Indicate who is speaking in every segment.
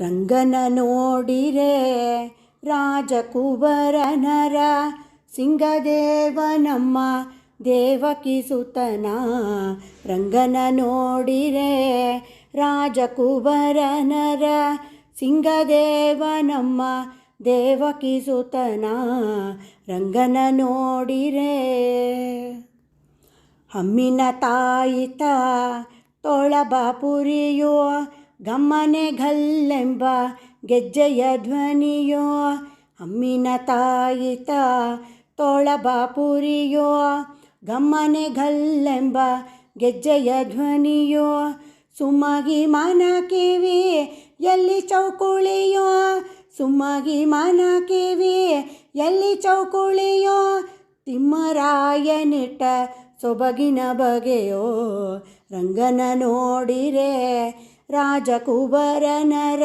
Speaker 1: ರಂಗನ ನೋಡಿರೆ ರಾಜಕುವರನರ ಸಿಂಗದೇವನಮ್ಮ ದೇವಕಿ ಸುತನ. ರಂಗನ ನೋಡಿರೆ ರಾಜಕುವರನರ ಸಿಂಗದೇವನಮ್ಮ ದೇವಕಿ ಸುತನ. ರಂಗನ ನೋಡಿರೆ ಹಮ್ಮಿನ ತಾಯಿತ ತೊಳಬಾಪುರಿಯೋ ಗಮ್ಮನೆ ಘಲ್ಲೆಂಬ ಗೆಜ್ಜೆಯ ಧ್ವನಿಯೋ, ಅಮ್ಮಿನ ತಾಯಿತ ತೋಳಬಾಪುರಿಯೋ ಗಮ್ಮನೆ ಘಲ್ಲೆಂಬ ಗೆಜ್ಜೆಯ ಧ್ವನಿಯೋ, ಸುಮ್ಮಗಿ ಮನ ಕಿವಿ ಎಲ್ಲಿ ಚೌಕುಳಿಯೋ, ಸುಮ್ಮಗಿ ಮನ ಕಿವಿ ಎಲ್ಲಿ ಚೌಕುಳಿಯೋ, ತಿಮ್ಮರಾಯನಿಟ್ಟ ಸೊಬಗಿನ ಬಗೆಯೋ, ರಂಗನ ನೋಡಿರೆ ರಾಜಕುಬರನರ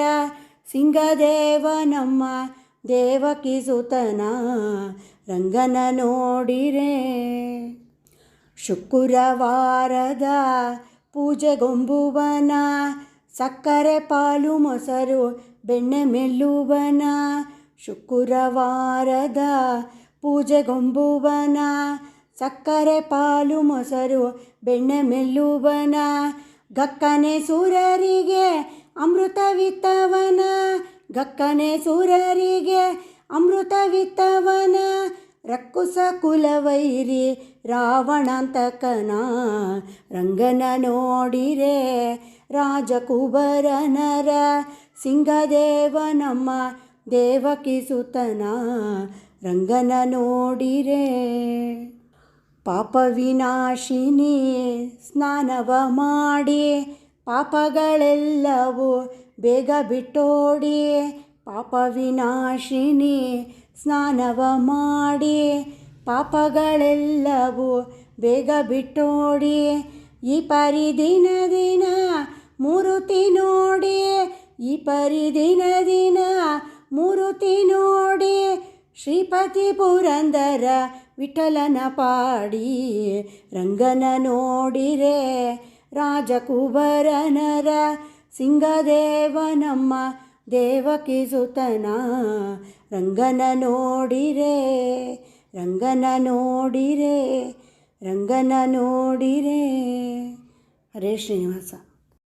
Speaker 1: ಸಿಂಗದೇವನಮ್ಮ ದೇವಕಿ ಸುತನ ರಂಗನ ನೋಡಿರೆ. ಶುಕ್ರವಾರದ ಪೂಜೆಗೊಂಬುವನ ಸಕ್ಕರೆ ಪಾಲು ಮೊಸರು, ಬೆಣ್ಣೆ ಮೆಲ್ಲುವನ, ಶುಕ್ರವಾರದ ಪೂಜೆಗೊಂಬುವನ ಸಕ್ಕರೆ ಪಾಲು ಮೊಸರು, ಬೆಣ್ಣೆ ಮೆಲ್ಲುವನ ಗಕ್ಕನೆ ಸೂರರಿಗೆ ಅಮೃತವಿತ್ತವನ. ಗಕ್ಕನೆ ಸೂರರಿಗೆ ಅಮೃತವಿತ್ತವನ. ರಕ್ಕುಸ ಕುಲವೈರಿ ರಾವಣಾಂತಕನ. ರಂಗನ ನೋಡಿರೆ ರಾಜಕುಬರನರ ಸಿಂಗದೇವನಮ್ಮ ದೇವಕಿ ದೇವಕಿಸುತನ ರಂಗನ ನೋಡಿರೆ ಪಾಪ ವಿನಾಶಿನಿ ಸ್ನಾನವ ಮಾಡಿ, ಪಾಪಗಳೆಲ್ಲವೂ ಬೇಗ ಬಿಟ್ಟೋಡಿ, ಪಾಪವಿನಾಶಿನಿ ಸ್ನಾನವ ಮಾಡಿ, ಪಾಪಗಳೆಲ್ಲವೂ ಬೇಗ ಬಿಟ್ಟೋಡಿ, ಈ ಪರಿ ದಿನ ದಿನ ಮೂರುತಿ ನೋಡಿ, ಈ ಪರಿ ದಿನ ದಿನ ಮೂರುತಿ ನೋಡಿ, ಶ್ರೀಪತಿ ಪುರಂದರ ವಿಠಲನ ಪಾಡಿ ರಂಗನ ನೋಡಿರೆ ರಾಜಕುಬರನರ ಸಿಂಗದೇವನಮ್ಮ ದೇವಕಿ ಸುತನ. ರಂಗನ ನೋಡಿರೆ ರಂಗನ ನೋಡಿರೆ ರಂಗನ ನೋಡಿರೆ. ಹರೇ ಶ್ರೀನಿವಾಸ.